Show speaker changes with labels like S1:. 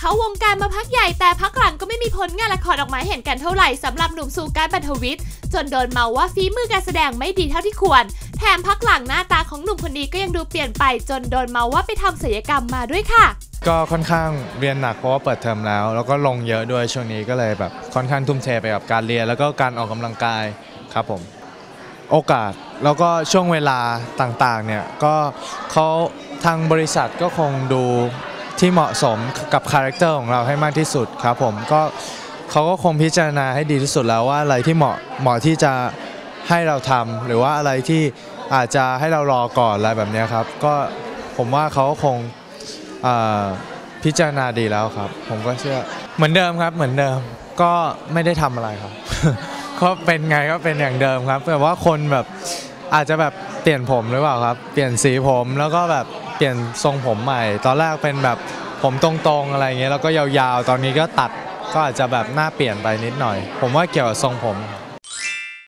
S1: เข้าวงการมาพักใหญ่แต่พักหลังก็ไม่มีผลงานละครออกมาเห็นกันเท่าไหร่สำหรับหนุ่มซูการบันทวิทย์จนโดนเมาว่าฝีมือการแสดงไม่ดีเท่าที่ควร แถมพักหลังหน้าตาของหนุ่มคนนี้ก็ยังดูเปลี่ยนไป จนโดนเมาว่าไปทำศัลยกรรมมาด้วยค่ะ
S2: ก็ค่อนข้างเรียนหนักเพราะว่าเปิดเทอมแล้ว แล้วก็ลงเยอะด้วยช่วงนี้ก็เลยแบบค่อนข้างทุ่มเทไปกับการเรียนแล้วก็การออกกำลังกายครับผม โอกาสแล้วก็ช่วงเวลาต่างๆเนี่ยก็เขาทางบริษัทก็คงดู ที่เหมาะสมกับคาแรคเตอร์ของเราให้มากที่สุดครับผมก็เขาก็คงพิจารณาให้ดีที่สุดแล้วว่าอะไรที่เหมาะเหมาะที่จะให้เราทำหรือว่าอะไรที่อาจจะให้เรารอก่อนอะไรแบบนี้ครับ ก็ผมว่าเขาก็คงพิจารณาดีแล้วครับ ผมก็เชื่อเหมือนเดิมครับเหมือนเดิมก็ไม่ได้ทำอะไรครับก็เป็นไงก็เป็นอย่างเดิมครับแต่ว่าคนแบบอาจจะแบบเปลี่ยนผมหรือเปล่าครับ เปลี่ยนสีผมแล้วก็แบบ เปลี่ยนทรงผมใหม่ ตอนแรกเป็นแบบผมตรงๆอะไรเงี้ยแล้วก็ยาวๆ ตอนนี้ก็ตัดก็อาจจะแบบหน้าเปลี่ยนไปนิดหน่อย ผมว่าเกี่ยวกับทรงผม